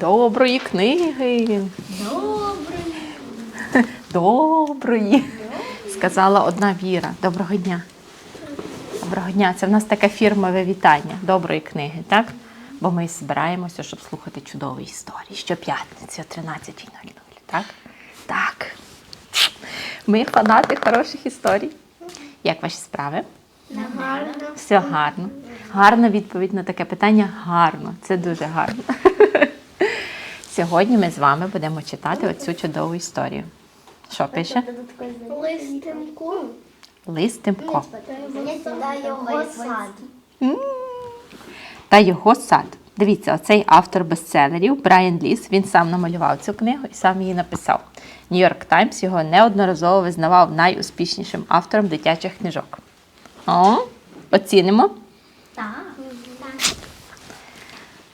Доброї книги. Добре. Доброї. Сказала одна Віра. Доброго дня. Доброго дня. Це в нас таке фірмове вітання доброї книги, так? Бо ми збираємося, щоб слухати чудові історії. Щоп'ятниці о 13.00, так? Так. Ми фанати хороших історій. Як ваші справи? Гарно. Все гарно. Гарна відповідь на таке питання гарно. Це дуже гарно. Сьогодні ми з вами будемо читати оцю чудову історію. Що пише? Листинку. Лист Тимко. Та його сад. Та його сад. Дивіться, оцей автор бестселерів Брайан Ліс. Він сам намалював цю книгу і сам її написав. Нью-Йорк Таймс його неодноразово визнавав найуспішнішим автором дитячих книжок. О, оцінимо. Так.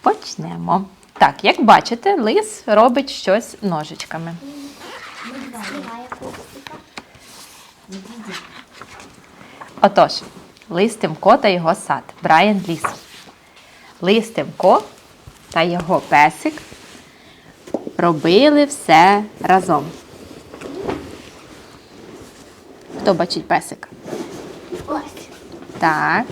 Почнемо. Так, як бачите, лис робить щось ножичками. Отож, лис Тимко та його сад. Брайан Ліс. Лис Тимко та його песик робили все разом. Хто бачить песика? Ось. Так.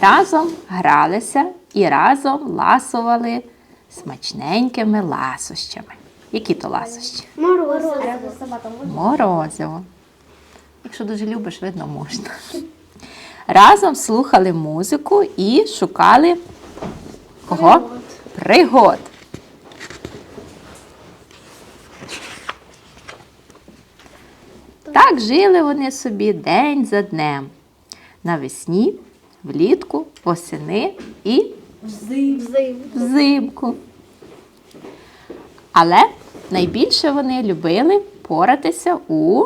Разом гралися і разом ласували смачненькими ласощами. Які то ласощі? Морозиво. Морозиво. Якщо дуже любиш, видно, можна. Разом слухали музику і шукали кого? Пригод. Так жили вони собі день за днем. Навесні, влітку, восени і взимку. Але найбільше вони любили поратися у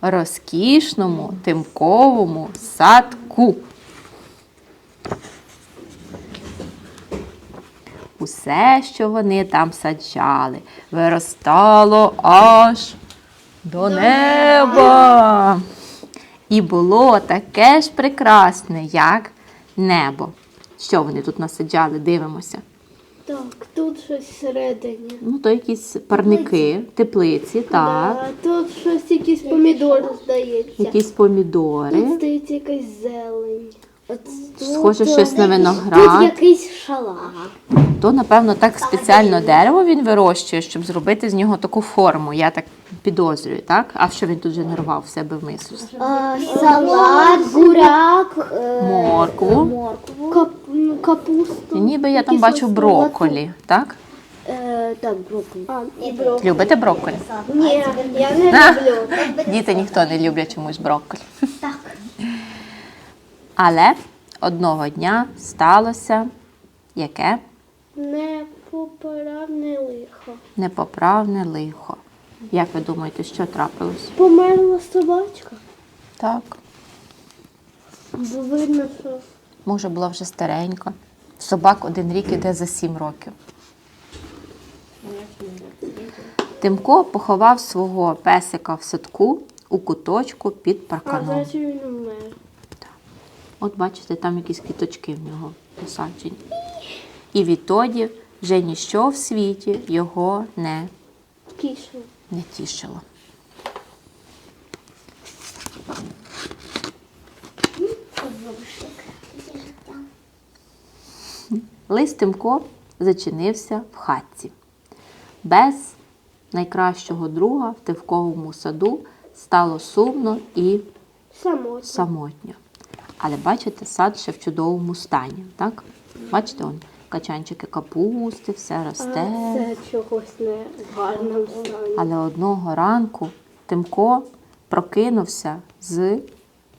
розкішному тимковому садку. Усе, що вони там саджали, виростало аж до неба. І було таке ж прекрасне, як небо. Що вони тут насаджали? Дивимося. Так, тут щось всередині. Ну, то якісь парники, теплиці, так, Да, тут щось якісь помідори, здається. якісь помідори. Тут здається якась зелень. Схоже, щось на Тут виноград. якийсь шалах. То, напевно, так спеціально дерево він вирощує, щоб зробити з нього таку форму. Я так підозрюю, так? А що він тут вже нарвав в себе в миску? А, салат, буряк, е, Моркву. моркву, кап, капусту. Ніби я там бачу брокколі, так? Е, так, брокколі. І брокколі. Любите брокколі? Ні, я не люблю. Діти ніхто не люблять чомусь брокколі. Так. Але одного дня сталося яке Непоправне лихо. непоправне лихо. Як ви думаєте, що трапилось? Померла собачка. Так. Бо видно, що Може, була вже старенька. Собак один рік іде за сім років. Тимко поховав свого песика в садку у куточку під а парканом. значить він умер. От бачите, там якісь квіточки в нього посаджені. І відтоді вже ніщо в світі його не, Кішно. не тішило. Тимко зачинився в хатці. Без найкращого друга в тивковому саду стало сумно і Самотня. самотньо. Але бачите, сад ще в чудовому стані, так? Бачите, он качанчики капусти, все росте. це чогось не в гарному стані. Але одного ранку Тимко прокинувся з,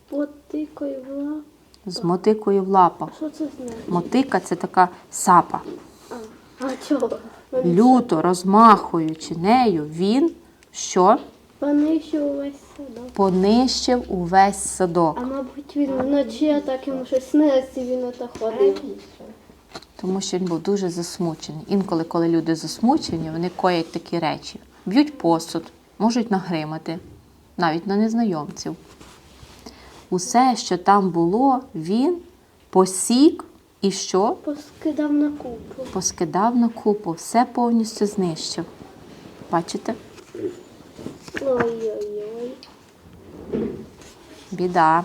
Потикою була. з мотикою в лапах. Що це значить? Мотика це така сапа. А, а чого? Люто розмахуючи нею, він що Понищив увесь садок. понищив увесь садок. А мабуть він вночі а так йому щось снилося, і він ото ходив. Тому що він був дуже засмучений. Інколи, коли люди засмучені, вони коять такі речі: б'ють посуд, можуть нагримати, навіть на незнайомців. Усе, що там було, він посік І що? Поскидав на купу. Поскидав на купу, все повністю знищив. Бачите? Ой-ой-ой. Біда.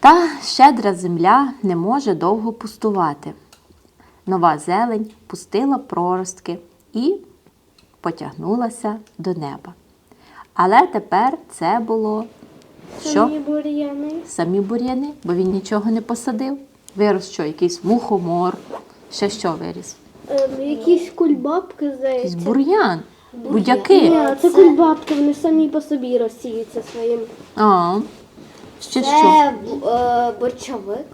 Та щедра земля не може довго пустувати. Нова зелень пустила проростки і потягнулася до неба. Але тепер це було що? Самі бур'яни. Самі бур'яни, бо він нічого не посадив. Вирос що, якийсь мухомор, ще що виріс? Ем, якісь кульбабки, Якийсь здається. бур'ян, будяки. Ні, це кульбабки, вони самі по собі розсіються своїм. А, ще що? Це е, борчовик.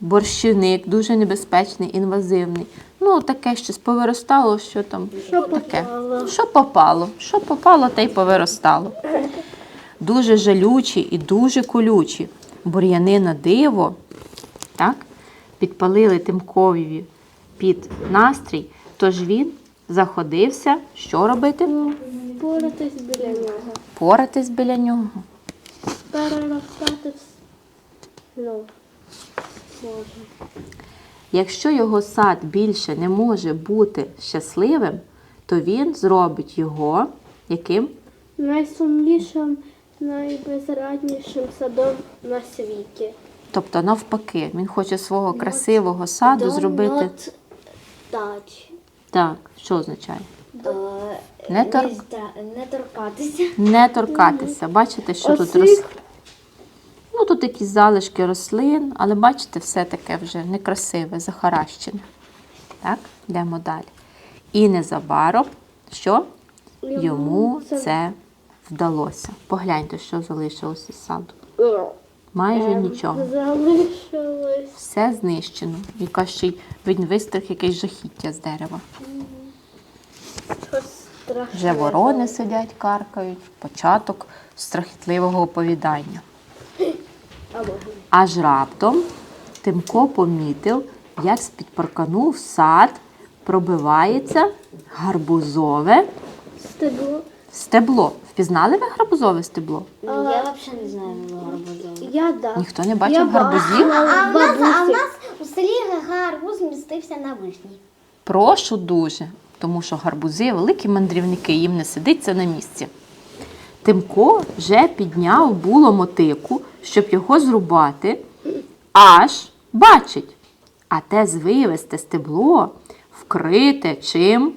Борщівник дуже небезпечний, інвазивний. Ну, таке щось повиростало, що там Що таке. попало. Що попало? Що попало, те й повиростало. Дуже жалючі і дуже колючі. Бур'яни на диво, так, підпалили Тимкові під настрій, тож він заходився, що робити? Поратись біля нього. Поратись біля нього. Переростати. Ну, може. Якщо його сад більше не може бути щасливим, то він зробить його яким? Найсумнішим, найбезраднішим садом на світі. Тобто навпаки, він хоче свого красивого саду зробити. Тач. Так, що означає? Е, Не тор- не торкатися. Не торкатися. Бачите, що тут Оцих- Ну, тут якісь залишки рослин, але бачите, все таке вже некрасиве, захаращене. Так, йдемо далі. І незабаром, що йому це вдалося. Погляньте, що залишилося з саду. Майже нічого. Залишилось. Все знищено. Яка ще й він вистриг якесь жахіття з дерева. Щось страшне. Вже ворони сидять, каркають. Початок страхітливого оповідання. Аж раптом Тимко помітив, як з-під паркану в сад пробивається гарбузове стебло. стебло. Впізнали ви гарбузове стебло? Я взагалі не знаю гарбузовик. Я да. Ніхто не бачив гарбузів? бачила А в нас, а в нас у селі гарбуз містився на вишні. Прошу дуже, тому що гарбузи великі мандрівники, їм не сидиться на місці. Тимко вже підняв було мотику, щоб його зрубати, аж бачить, а те звивесте стебло вкрите чим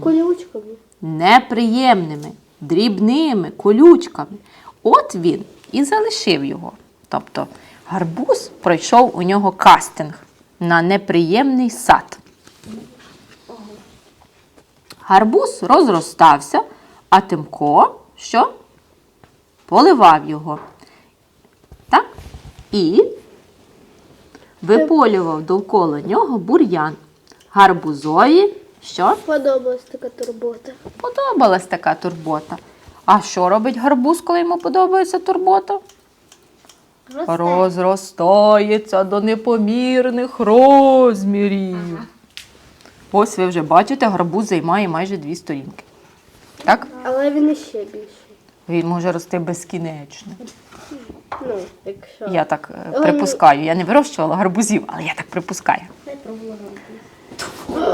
Колючками. Неприємними, дрібними колючками. От він і залишив його. Тобто гарбуз пройшов у нього кастинг на неприємний сад. Гарбуз розростався, а Тимко що? Поливав його. Так? І виполював довкола нього бур'ян. Гарбузові що? Подобалась така турбота. Подобалась така турбота. А що робить гарбуз, коли йому подобається турбота? Росте. Розростається до непомірних розмірів. Ось ви вже бачите, гарбуз займає майже дві сторінки. Так? Але він іще більший. Він може рости безкінечно. Ну, якщо. Я так е, припускаю. Я не вирощувала гарбузів, але я так припускаю.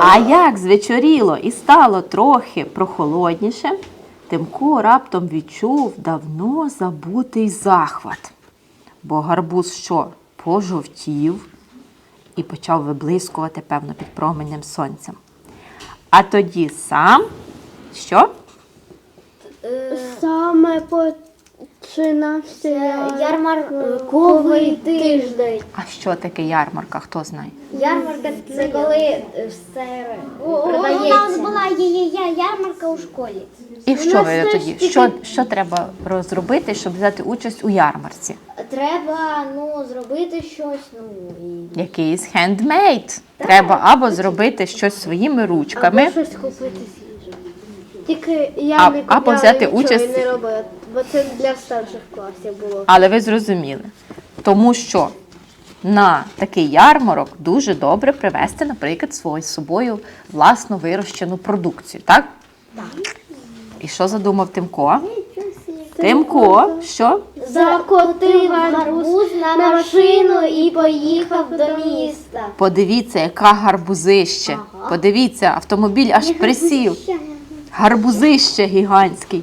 А як звечоріло і стало трохи прохолодніше, Тимко раптом відчув давно забутий захват. Бо гарбуз що? Пожовтів і почав виблискувати, певно, під променем сонця. А тоді сам що? Саме починався Ярмарковий тиждень. А що таке ярмарка? Хто знає? Ярмарка це коли е, все продається. У нас була її ярмарка у школі. І що ви тоді? Що, що треба розробити, щоб взяти участь у ярмарці? Треба ну, зробити щось, ну і Якийсь хендмейд. Треба або зробити щось своїми ручками, Або щось купити їжі. Тільки я А- не або взяти нічого участь- і не робила, бо це для старших класів було. але ви зрозуміли. Тому що на такий ярмарок дуже добре привезти, наприклад, свою з собою власно вирощену продукцію, так? Так. І що задумав Тимко? Тимко, що? Закотив гарбуз на машину і поїхав до міста. Подивіться, яка гарбузище. Подивіться, автомобіль аж присів. Гарбузище гігантський.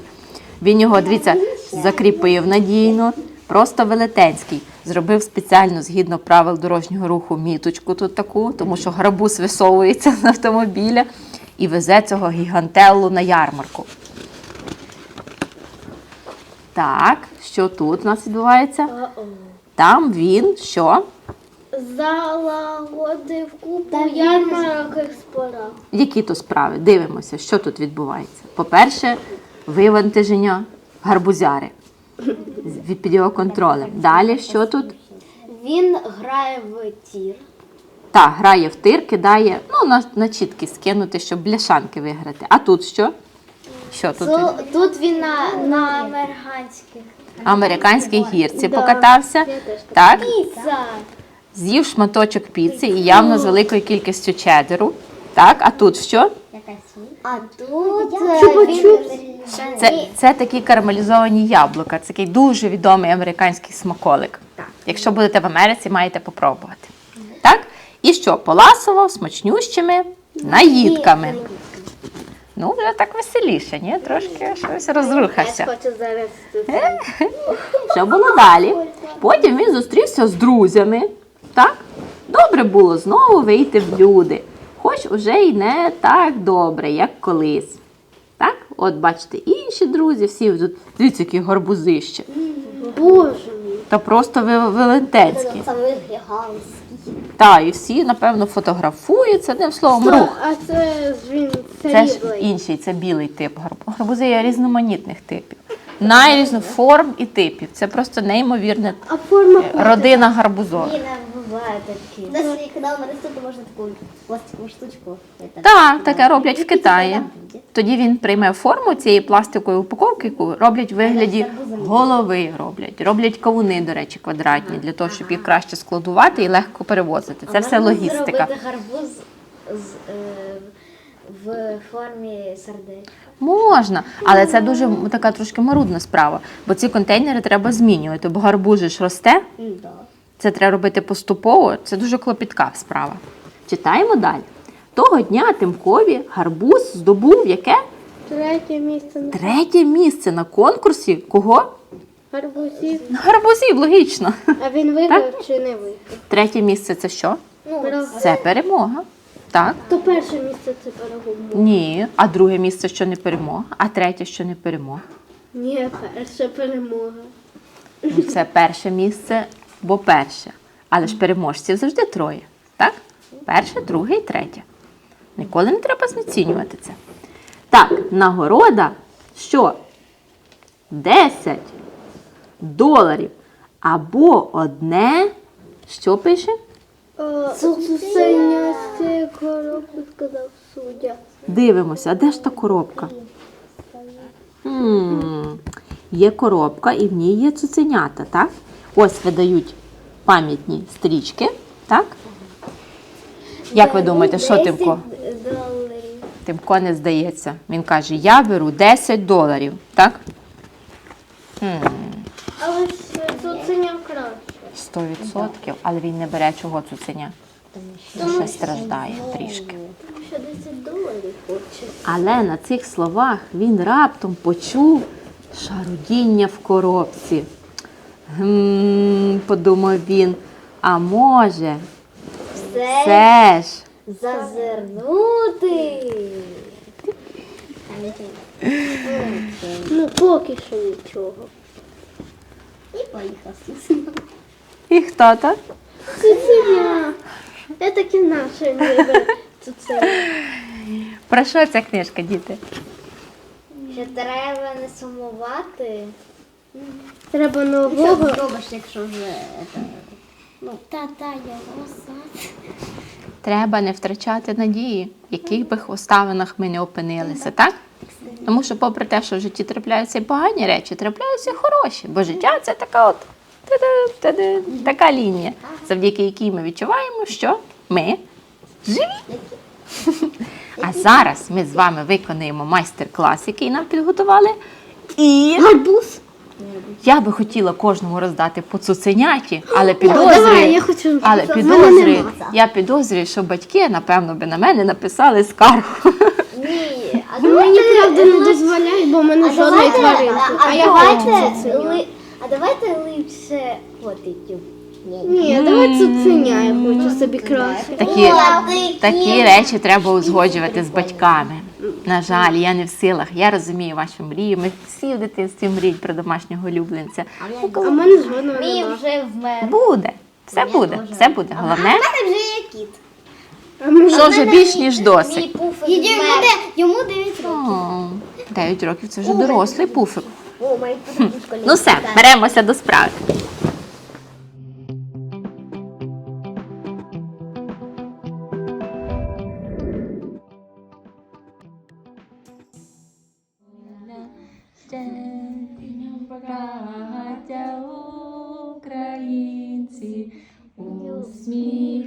Він його, дивіться, закріпив надійно, просто велетенський. Зробив спеціально згідно правил дорожнього руху міточку тут таку, тому що гарбуз висовується з автомобіля і везе цього гігантеллу на ярмарку. Так, що тут у нас відбувається? Там він що? Залагодив купу ярмарок експорах. Які то справи? Дивимося, що тут відбувається. По-перше, вивантаження гарбузяри під його контролем. Далі, що тут? Він грає в тір. Так, грає в тир, кидає, ну, на, на чітки скинути, щоб бляшанки виграти. А тут що? Що тут? від- Тут він на, на американських. Американській гірці покатався. Так, Піца. з'їв шматочок піци і явно з великою кількістю чедеру. Так, а тут що? А тут Чупа-чупс. він... Це, це такі карамелізовані яблука. Це такий дуже відомий американський смаколик. Якщо будете в Америці, маєте попробувати. Так? І що? Поласував смачнющими наїдками. Ну, вже так веселіше, ні? Трошки щось розрухався. Хочу зараз тут. Що було далі? Потім він зустрівся з друзями. Так? Добре було знову вийти в люди. Хоч уже й не так добре, як колись. Так? От бачите, інші друзі, всі тут, дивіться, які гарбузище. Боже мій. Та просто велетенські. Самий гігантський. Та, і всі, напевно, фотографуються, одним словом, рух. А це він Це ж інший, це білий тип гарбуз. Гарбузи є різноманітних типів. Найрізно форм і типів. Це просто неймовірна А форма родина гарбузова. І не буває такі. Знаєш, коли в Арестоту можна таку пластикову штучку. Так, таке роблять в Китаї. Тоді він прийме форму цієї пластикової упаковки, яку роблять в вигляді голови. Роблять. Роблять кавуни, до речі, квадратні, для того, щоб їх краще складувати і легко перевозити. Це все логістика. Зробити гарбуз з, е, в формі сердечка. Можна, але це дуже така трошки марудна справа, бо ці контейнери треба змінювати, бо гарбуз же ж росте. Да. Це треба робити поступово. Це дуже клопітка справа. Читаємо далі. Того дня Тимкові гарбуз здобув яке? Третє місце Третє місце на конкурсі. Кого? гарбузів. Гарбузів, логічно. А він виграв чи не виграв? Третє місце це що? Ну, Це перемога. Так? То перше місце це перемога. Ні. А друге місце що не перемога, а третє що не перемога. Ні, перша перемога. Це перше місце, бо перше. Але ж переможців завжди троє. Так? Перше, друге і третє. Ніколи не треба знецінювати це. Так, нагорода що? 10 доларів. Або одне. Що пише? Цуценя з цієї коробки сказав суддя. Дивимося, а де ж та коробка? М, Є коробка і в ній є цуценята, так? Ось видають пам'ятні стрічки, так? Як ви думаєте, що Тимко? Тимко не здається. Він каже: я беру 10 доларів, так? Але цуценя краще. 100%, але він не бере чого цуценя. Ще страждає трішки. Ще 10 доларів хоче. Але на цих словах він раптом почув шарудіння в коробці. Гм, подумав він, а може, Все це ж зазирнути. Ну, поки що нічого. І поїхав. і хто то? Цуценя. Це таки наше цуценя. Про що ця книжка, діти? Що треба не сумувати. Треба Що нового. зробиш, якщо вже це, ну, та-та, я розсад. Треба не втрачати надії, в яких би обставинах ми не опинилися, так? Тому що, попри те, що в житті трапляються і погані речі, трапляються і хороші, бо життя це така от така лінія, завдяки якій ми відчуваємо, що ми живі. А зараз ми з вами виконуємо майстер-клас, який нам підготували. І Гарбуз. Я би хотіла кожному роздати по цуценяті, але Давай, я підозрюю, хочу. але підозрюю, я підозрюю, що батьки, напевно, би на мене написали скаргу. Ні, а Мені давайте правда не дозволяють, бо в мене жодної тваринки. а- давайте А липше котиків. Ні, давай цуценя, я хочу собі краще. Такі, такі речі треба узгоджувати з батьками. На жаль, я не в силах. Я розумію вашу мрію. Ми всі в дитинстві мріють про домашнього улюбленця. Ну, А в мене жодного Мій нема. вже вмер. Буде, все буде, все буде. А Головне, в мене вже є кіт. А ми- що вже більш ніж Мій досить. пуфик вмер. Йому 9 років. О, 9 років це вже дорослий пуфик. О, мої подружки в школі. Ну все, беремося до справи. Браття українці, усміхнеться